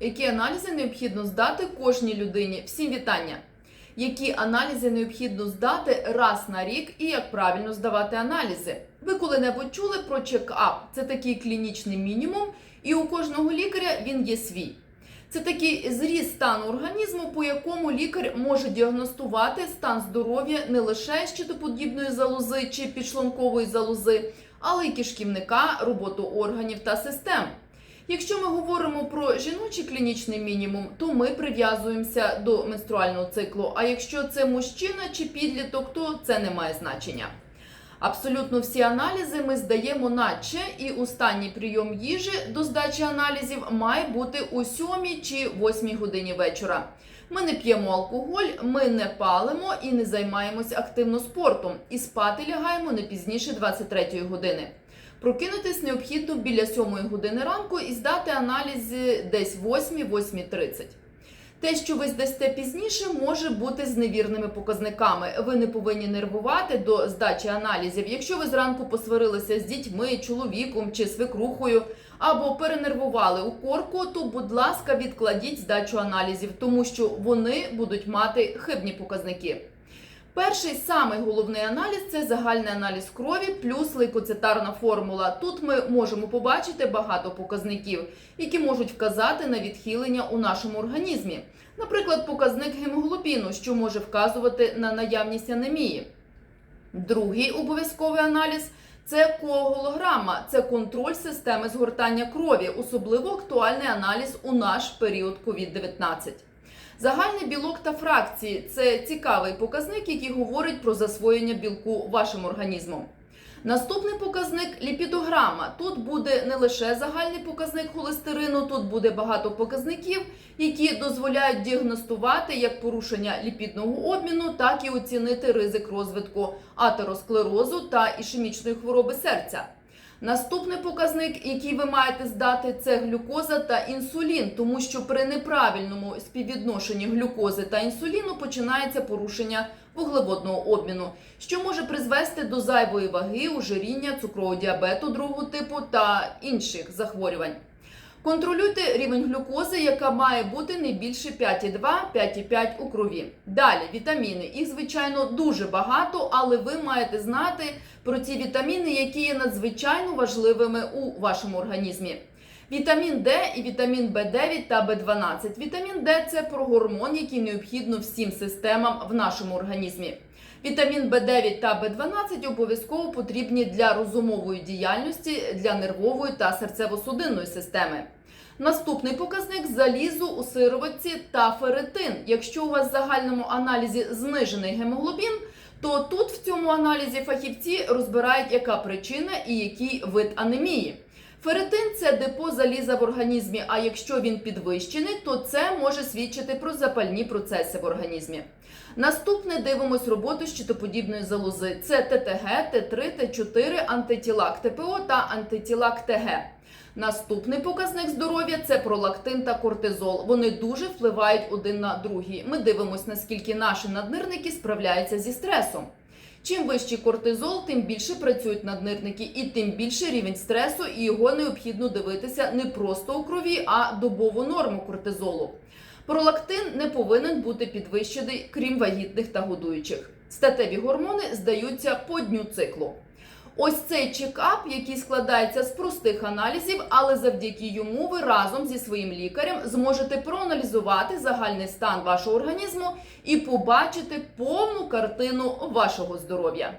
Які аналізи необхідно здати кожній людині? Всім вітання! Які аналізи необхідно здати раз на рік і як правильно здавати аналізи? Ви коли-небудь чули про чекап? Це такий клінічний мінімум, і у кожного лікаря він є свій. Це такий зріз стану організму, по якому лікар може діагностувати стан здоров'я не лише щитоподібної залози чи підшлункової залози, але й кишківника, роботу органів та систем. Якщо ми говоримо про жіночий клінічний мінімум, то ми прив'язуємося до менструального циклу. А якщо це мужчина чи підліток, то це не має значення. Абсолютно всі аналізи ми здаємо наче, і останній прийом їжі до здачі аналізів має бути у 7 чи 8 годині вечора. Ми не п'ємо алкоголь, ми не палимо і не займаємось активно спортом. І спати лягаємо не пізніше 23 години. Прокинутись необхідно біля 7 години ранку і здати аналізи десь 8-8.30. Те, що ви здасте пізніше, може бути з невірними показниками. Ви не повинні нервувати до здачі аналізів. Якщо ви зранку посварилися з дітьми, чоловіком чи свекрухою, або перенервували у корку, то, будь ласка, відкладіть здачу аналізів, тому що вони будуть мати хибні показники. Перший самий головний аналіз це загальний аналіз крові плюс лейкоцитарна формула. Тут ми можемо побачити багато показників, які можуть вказати на відхилення у нашому організмі. Наприклад, показник гемоглобіну, що може вказувати на наявність анемії. Другий обов'язковий аналіз це коагулограма, це контроль системи згортання крові, особливо актуальний аналіз у наш період COVID-19. Загальний білок та фракції це цікавий показник, який говорить про засвоєння білку вашим організмом. Наступний показник ліпідограма. Тут буде не лише загальний показник холестерину, тут буде багато показників, які дозволяють діагностувати як порушення ліпідного обміну, так і оцінити ризик розвитку атеросклерозу та ішемічної хвороби серця. Наступний показник, який ви маєте здати, це глюкоза та інсулін, тому що при неправильному співвідношенні глюкози та інсуліну починається порушення вуглеводного обміну, що може призвести до зайвої ваги, ожиріння, цукрового діабету другого типу та інших захворювань. Контролюйте рівень глюкози, яка має бути не більше 5,2-5,5 у крові. Далі вітаміни. Їх, звичайно, дуже багато, але ви маєте знати про ті вітаміни, які є надзвичайно важливими у вашому організмі. Вітамін Д і вітамін В9 та В12. Вітамін Д це про гормон, який необхідно всім системам в нашому організмі. Вітамін В9 та В12 обов'язково потрібні для розумової діяльності, для нервової та серцево-судинної системи. Наступний показник залізу у сироватці та ферритин. Якщо у вас в загальному аналізі знижений гемоглобін, то тут в цьому аналізі фахівці розбирають, яка причина і який вид анемії. Ферритин – це депо заліза в організмі. А якщо він підвищений, то це може свідчити про запальні процеси в організмі. Наступне дивимось роботу щитоподібної залози. Це ТТГ, Т3, Т4, антитіла ТПО та антитіла ТГ. Наступний показник здоров'я це пролактин та кортизол. Вони дуже впливають один на другий. Ми дивимось, наскільки наші наднирники справляються зі стресом. Чим вищий кортизол, тим більше працюють наднирники, і тим більше рівень стресу, і його необхідно дивитися не просто у крові, а добову норму кортизолу. Пролактин не повинен бути підвищений, крім вагітних та годуючих. Статеві гормони здаються по дню циклу. Ось цей чекап, який складається з простих аналізів, але завдяки йому ви разом зі своїм лікарем зможете проаналізувати загальний стан вашого організму і побачити повну картину вашого здоров'я.